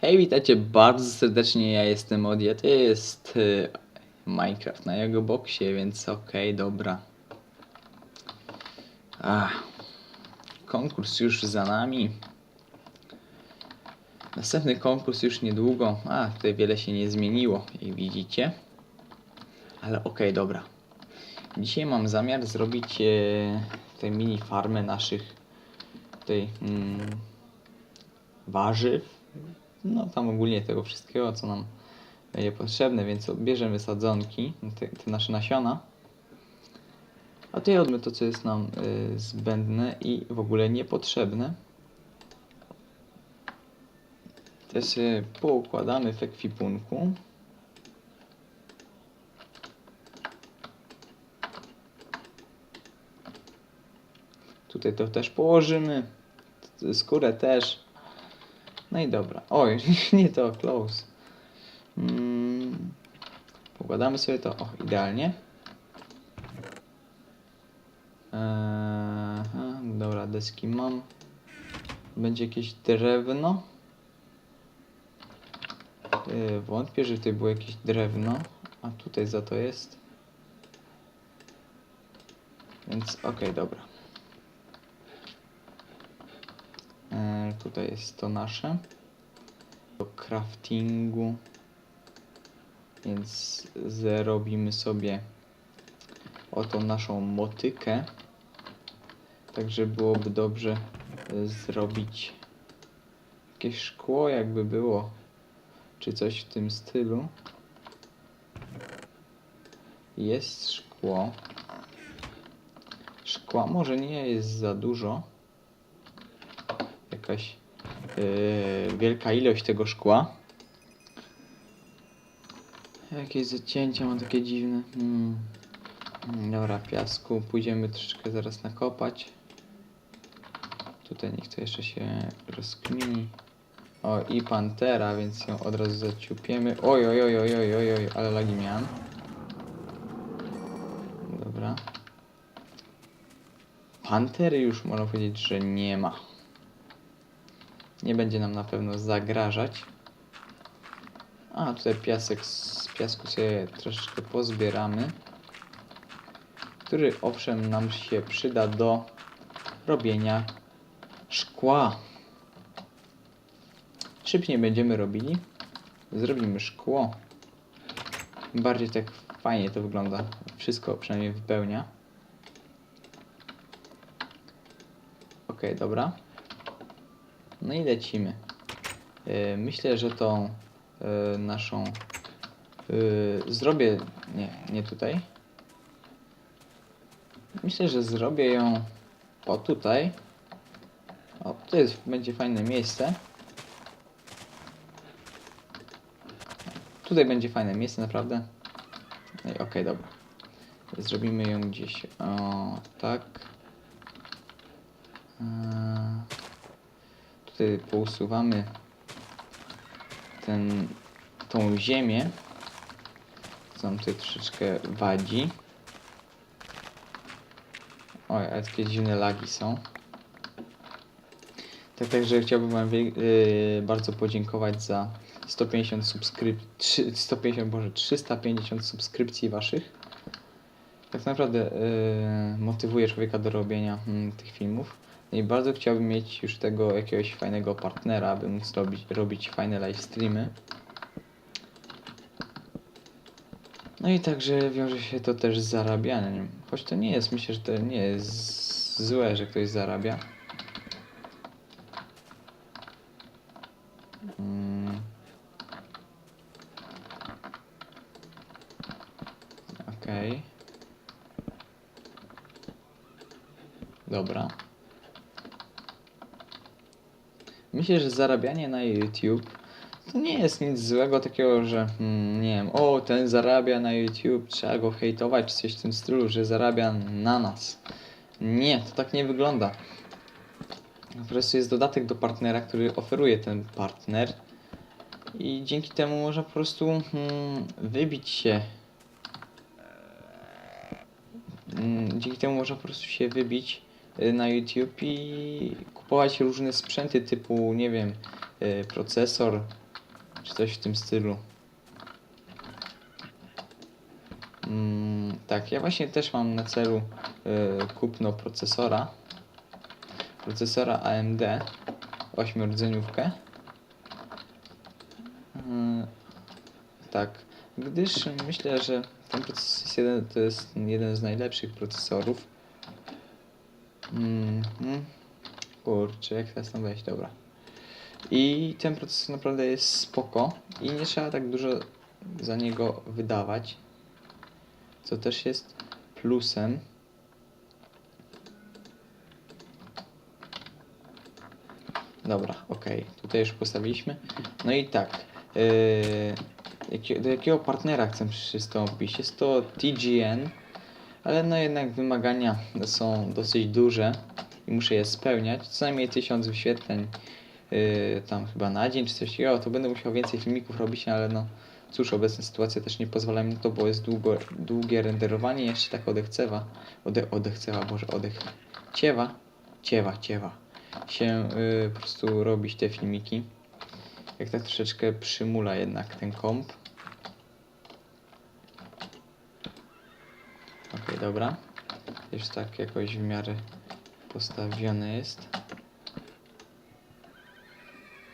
Hej, witajcie bardzo serdecznie, ja jestem Odia, to jest y, Minecraft na jego boksie, więc okej, dobra. Ach, konkurs już za nami. Następny konkurs już niedługo. A, tutaj wiele się nie zmieniło, jak widzicie. Ale okej, dobra. Dzisiaj mam zamiar zrobić e, tutaj mini farmę naszych tutaj mm, warzyw. No tam ogólnie tego wszystkiego, co nam będzie potrzebne, więc bierzemy sadzonki, te, te nasze nasiona. A tutaj odmy to, co jest nam y, zbędne i w ogóle niepotrzebne. Te sobie poukładamy w ekwipunku. Tutaj to też położymy. Skórę też. No i dobra. Oj, nie to, close. Mm, sobie to. O, idealnie. Eee, dobra, deski mam. Będzie jakieś drewno. Yy, wątpię, że tutaj było jakieś drewno. A tutaj za to jest. Więc okej, dobra. E, tutaj jest to nasze. Do craftingu. Więc zrobimy sobie oto naszą motykę. Także byłoby dobrze e, zrobić jakieś szkło, jakby było, czy coś w tym stylu. Jest szkło. Szkła może nie jest za dużo jakaś yy, wielka ilość tego szkła. Jakieś zacięcia mam takie dziwne. Hmm. Hmm, Dobra, piasku. Pójdziemy troszeczkę zaraz nakopać. Tutaj niech to jeszcze się rozkmini. O, i pantera, więc ją od razu zaciupiemy. Oj, oj, oj, oj, oj, oj, oj, ale lagi miałem. Dobra. Pantery już można powiedzieć, że nie ma. Nie będzie nam na pewno zagrażać. A, tutaj piasek z piasku sobie troszeczkę pozbieramy. Który owszem nam się przyda do robienia szkła. Szybciej będziemy robili. Zrobimy szkło. Bardziej tak fajnie to wygląda. Wszystko przynajmniej wypełnia. Ok, dobra. No i lecimy. Yy, Myślę, że tą yy, naszą yy, zrobię. Nie, nie tutaj. Myślę, że zrobię ją o tutaj. O, to jest, będzie fajne miejsce. Tutaj będzie fajne miejsce, naprawdę. No okej, dobra. Zrobimy ją gdzieś. O, tak. Eee, tutaj pousuwamy ten, tą ziemię, co nam tutaj troszeczkę wadzi. Oj, ale takie dziwne lagi są. Tak, także chciałbym Wam yy, bardzo podziękować za 150 subskrypcji, 150, boże, 350 subskrypcji Waszych. Tak naprawdę yy, motywuje człowieka do robienia mm, tych filmów. No i bardzo chciałbym mieć już tego jakiegoś fajnego partnera, aby móc robić, robić fajne live streamy. No i także wiąże się to też z zarabianiem. Choć to nie jest, myślę, że to nie jest złe, że ktoś zarabia. Mm. Okej. Dobra. Że zarabianie na YouTube to nie jest nic złego takiego, że hmm, nie wiem, o ten zarabia na YouTube, trzeba go hejtować czy coś w tym stylu, że zarabia na nas. Nie, to tak nie wygląda. Po prostu jest dodatek do partnera, który oferuje ten partner i dzięki temu można po prostu hmm, wybić się. Mm, Dzięki temu można po prostu się wybić na YouTube i kupować różne sprzęty typu, nie wiem, y, procesor, czy coś w tym stylu. Mm, tak, ja właśnie też mam na celu y, kupno procesora. Procesora AMD 8 rdzeniówkę. Mm, tak, gdyż myślę, że ten proces jest jeden, to jest jeden z najlepszych procesorów. Mm, mm. Kurczę, jak teraz tam wejść? Dobra. I ten procesor naprawdę jest spoko i nie trzeba tak dużo za niego wydawać. Co też jest plusem. Dobra, okej. Tutaj już postawiliśmy. No i tak. Yy, do jakiego partnera chcę przystąpić? Jest to TGN, ale no jednak wymagania są dosyć duże i muszę je spełniać. Co najmniej 1000 wyświetleń yy, tam chyba na dzień czy coś takiego. To będę musiał więcej filmików robić, ale no cóż, obecna sytuacja też nie pozwala mi na to, bo jest długo, długie renderowanie, jeszcze tak odechcewa, ode, odechcewa, boże, odech, ciewa, ciewa, ciewa, się yy, po prostu robić te filmiki. Jak tak troszeczkę przymula jednak ten komp. Okej, dobra. Już tak jakoś w miarę postawiony jest.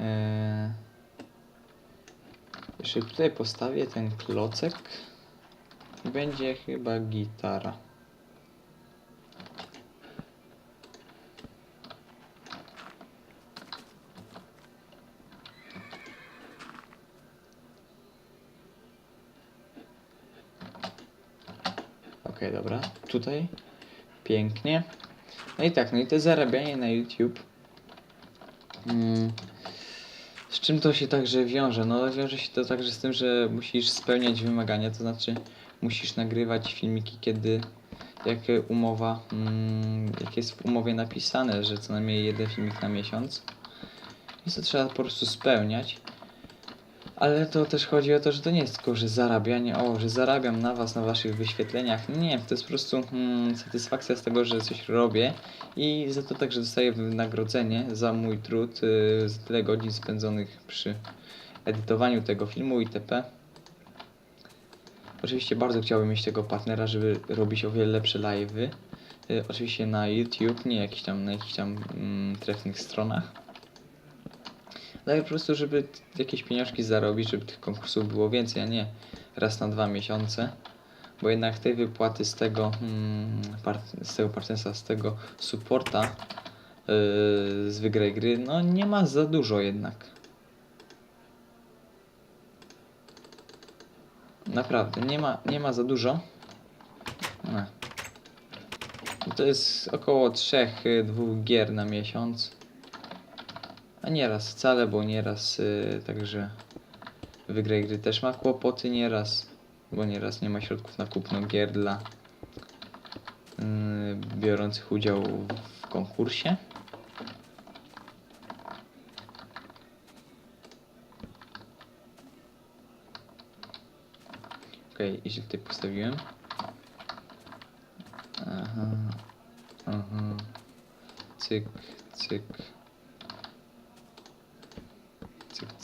Eee... Jeszcze tutaj postawię ten klocek. Będzie chyba gitara. Okej, dobra. Tutaj. Pięknie. No i tak, no i to zarabianie na YouTube. Mm. Z czym to się także wiąże? No wiąże się to także z tym, że musisz spełniać wymagania, to znaczy musisz nagrywać filmiki, kiedy jak umowa, mm, jak jest w umowie napisane, że co najmniej jeden filmik na miesiąc. Więc to trzeba po prostu spełniać. Ale to też chodzi o to, że to nie jest tylko, że zarabianie, o, że zarabiam na was, na waszych wyświetleniach. Nie, to jest po prostu mm, satysfakcja z tego, że coś robię i za to także dostaję wynagrodzenie za mój trud, y, za tyle godzin spędzonych przy edytowaniu tego filmu itp. Oczywiście bardzo chciałbym mieć tego partnera, żeby robić o wiele lepsze live'y. Y, oczywiście na YouTube, nie jakiś tam, na jakichś tam mm, trefnych stronach. Ale po prostu, żeby jakieś pieniążki zarobić, żeby tych konkursów było więcej, a nie raz na dwa miesiące. Bo jednak tej wypłaty z tego, mm, z tego partnerstwa, z tego supporta yy, z wygraj gry, no nie ma za dużo jednak. Naprawdę, nie ma, nie ma za dużo. No. To jest około 3-2 gier na miesiąc. A nieraz wcale, bo nieraz y, także wygraj gry też ma kłopoty nieraz, bo nieraz nie ma środków na kupno gier dla y, biorących udział w konkursie. Okej, okay, jeśli tutaj postawiłem. Aha, aha. Cyk, cyk.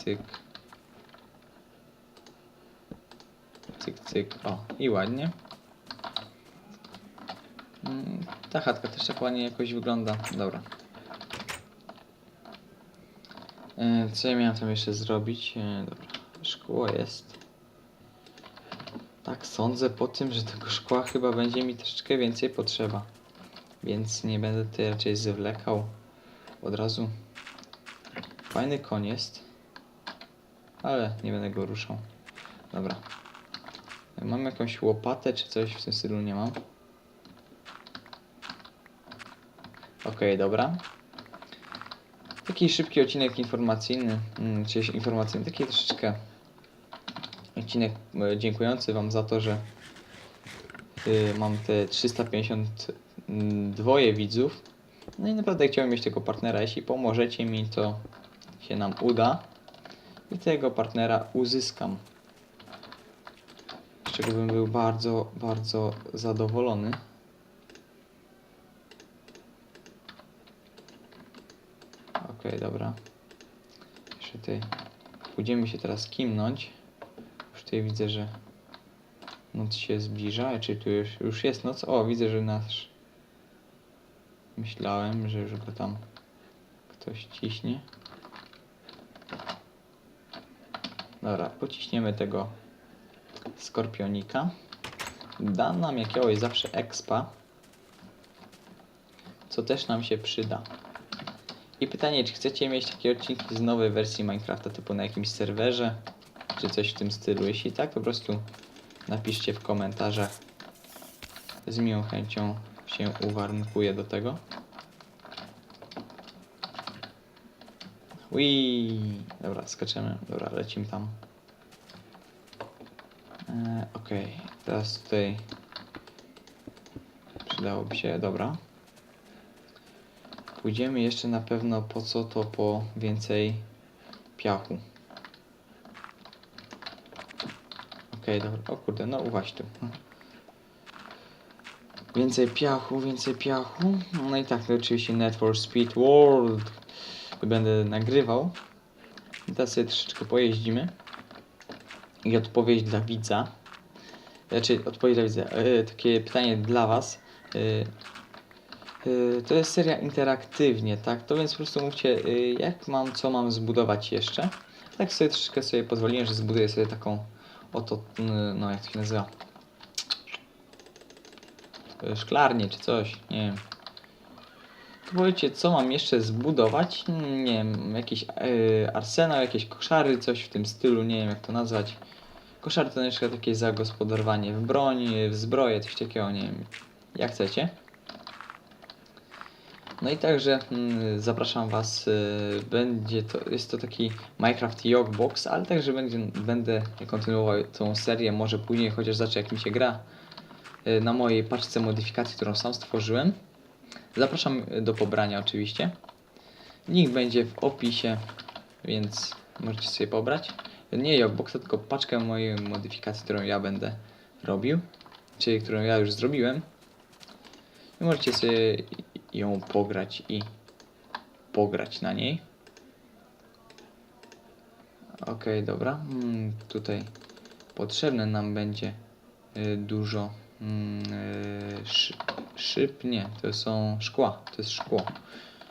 Cyk, cyk. Cyk. O, i ładnie. Mm, Ta chatka też tak ładnie jakoś wygląda. Dobra. E, Co ja miałem tam jeszcze zrobić? E, Dobra. Szkło jest. Tak, sądzę po tym, że tego szkła chyba będzie mi troszeczkę więcej potrzeba. Więc nie będę tutaj raczej zwlekał. Od razu. Fajny koń jest. Ale nie będę go ruszał. Dobra. Mam jakąś łopatę czy coś w tym stylu? Nie mam. Okej, dobra. Taki szybki odcinek informacyjny, mm, czy informacyjny, taki troszeczkę odcinek e, dziękujący Wam za to, że y, mam te 352 widzów. No i naprawdę chciałem mieć tego partnera. Jeśli pomożecie mi, to się nam uda i tego partnera uzyskam. Z czego bym był bardzo, bardzo zadowolony. Okej, dobra. Jeszcze tutaj Pójdziemy się teraz kimnąć. Już tutaj widzę, że noc się zbliża. Czy tu już, już jest noc? O, widzę, że nasz... Myślałem, że już go tam ktoś ciśnie. Dobra, pociśniemy tego skorpionika. Da nam jakiegoś zawsze expa, co też nam się przyda. I pytanie, czy chcecie mieć takie odcinki z nowej wersji Minecrafta, typu na jakimś serwerze, czy coś w tym stylu? Jeśli tak, po prostu napiszcie w komentarzach. Z miłą chęcią się uwarunkuję do tego. Ui, dobra, skaczemy, dobra, lecimy tam. E, Okej, teraz tutaj przydałoby się, dobra. Pójdziemy jeszcze na pewno po co to po więcej piachu. Okej, dobra, o kurde, no uważ tu. Więcej piachu, więcej piachu. No i tak, to oczywiście Net for Speed World będę nagrywał. Teraz sobie troszeczkę pojeździmy. I odpowiedź dla widza. Znaczy, odpowiedź dla widza. E, takie pytanie dla Was. E, e, to jest seria interaktywnie, tak? To więc po prostu mówcie, e, jak mam, co mam zbudować jeszcze. Tak sobie troszeczkę sobie pozwoliłem, że zbuduję sobie taką oto, no jak to się nazywa? E, Szklarnię czy coś, nie wiem. Powiedzcie, co mam jeszcze zbudować? Nie wiem, jakiś e, arsenał, jakieś koszary, coś w tym stylu, nie wiem jak to nazwać. Koszary to na przykład jakieś zagospodarowanie w broń, w zbroję, coś takiego, nie wiem, jak chcecie. No i także mm, zapraszam Was, y, będzie to, jest to taki Minecraft Jogbox, ale także będzie, będę kontynuował tą serię, może później, chociaż zacznę jak mi się gra, y, na mojej paczce modyfikacji, którą sam stworzyłem. Zapraszam do pobrania oczywiście. Link będzie w opisie, więc możecie sobie pobrać. Nie Jogbox, tylko paczkę mojej modyfikacji, którą ja będę robił, czyli którą ja już zrobiłem. I możecie sobie ją pograć i pograć na niej. Okej, dobra. Mm, tutaj potrzebne nam będzie y, dużo mm, y, szy, szyb. Nie, to są szkła. To jest szkło.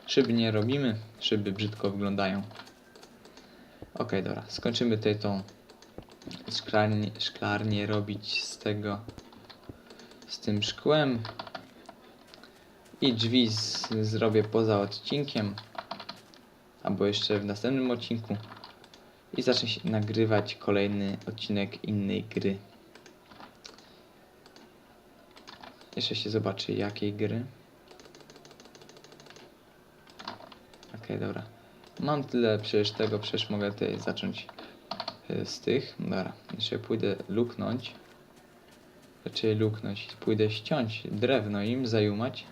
Szyb nie robimy. Szyby brzydko wyglądają. Okej, dobra. Skończymy tutaj tą szklarnię, szklarnię robić z tego z tym szkłem. I drzwi z, zrobię poza odcinkiem. Albo jeszcze w następnym odcinku. I zacznę nagrywać kolejny odcinek innej gry. Jeszcze się zobaczy jakiej gry. Okej, dobra. Mam tyle przecież tego, przecież mogę tutaj zacząć y, z tych. Dobra, jeszcze pójdę luknąć. Znaczy luknąć, pójdę ściąć drewno im, zajumać.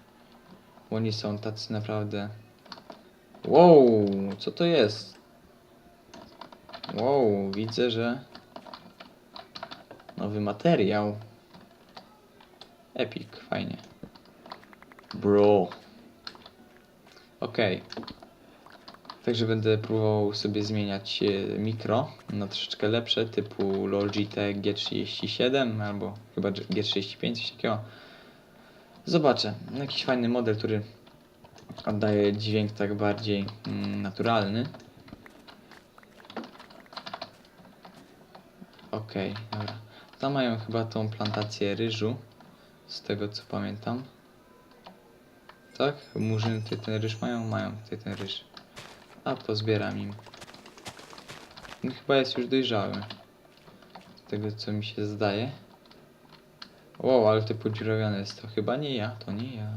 Bo oni są tacy naprawdę... Wow, co to jest? Wow, widzę, że... Nowy materiał. Epic, fajnie. Bro. Okej. Także będę próbował sobie zmieniać e, mikro na troszeczkę lepsze, typu Logitech G37 albo chyba G35, coś takiego. Zobaczę. Jakiś fajny model, który oddaje dźwięk tak bardziej mm, naturalny. Okej, dobra. Tam mają chyba tą plantację ryżu, z tego co pamiętam. Tak? Murzyny tutaj ten ryż mają? Mają tutaj ten ryż. A pozbieram im. No, chyba jest już dojrzały. Z tego co mi się zdaje. Wow, ale ty podziurawiony jest. To chyba nie ja, to nie ja.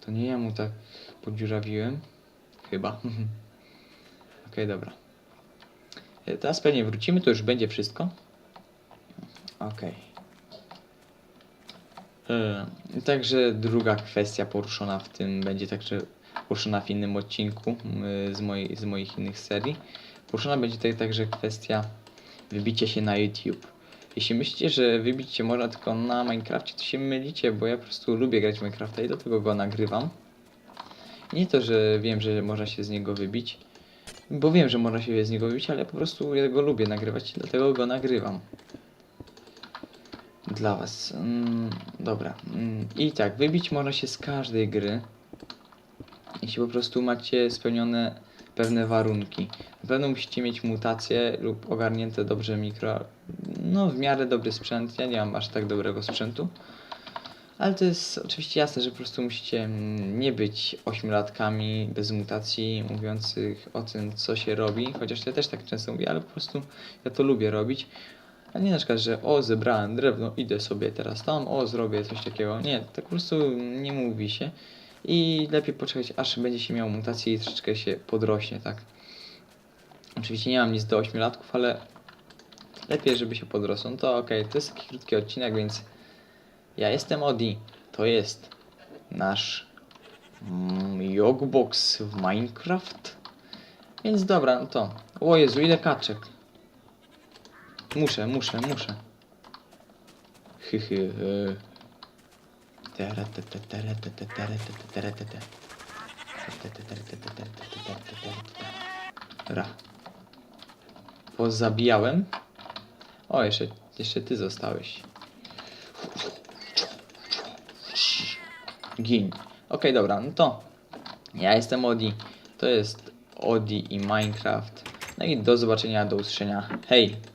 To nie ja mu tak podziurawiłem. Chyba. Okej, dobra. E, Teraz pewnie wrócimy, to już będzie wszystko. Okej. E, Także druga kwestia poruszona w tym będzie także poruszona w innym odcinku z, mojej, z moich innych serii. Poruszona będzie tutaj także kwestia wybicia się na YouTube. Jeśli myślicie, że wybić się można tylko na Minecrafcie, to się mylicie, bo ja po prostu lubię grać w Minecrafta i dlatego go nagrywam. Nie to, że wiem, że można się z niego wybić. Bo wiem, że można się z niego wybić, ale po prostu ja go lubię nagrywać, dlatego go nagrywam. Dla was. Mm, dobra. Mm, I tak, wybić można się z każdej gry. Jeśli po prostu macie spełnione pewne warunki. Na pewno musicie mieć mutacje lub ogarnięte dobrze mikro. No, w miarę dobry sprzęt. Ja nie mam aż tak dobrego sprzętu. Ale to jest oczywiście jasne, że po prostu musicie mm, nie być ośmiolatkami bez mutacji, mówiących o tym, co się robi. Chociaż ja też tak często mówię, ale po prostu ja to lubię robić. A nie na przykład, że o, zebrałem drewno, idę sobie teraz tam, o, zrobię coś takiego. Nie, tak po prostu nie mówi się. I lepiej poczekać, aż będzie się miał mutację i troszeczkę się podrośnie, tak? Oczywiście nie mam nic do 8 latków, ale lepiej, żeby się podrosło. No to okej, to jest taki krótki odcinek, więc ja jestem Odi. To jest nasz mm, jogbox w Minecraft. Więc dobra, no to. O Jezu, ile kaczek. Muszę, muszę, muszę. Hy, hy, hy. Tere, te, te, tere, te, te, tere, te, te, tere, te, te. Te, te, tere, te, te, tere, te, te, tere, te, tere, te, te. Ra. Pozabijałem. O, jeszcze, jeszcze ty zostałeś. Gin. Okej, dobra, no to ja jestem Odi. To jest Odi i Minecraft. No i do zobaczenia, do usłyszenia. Hej!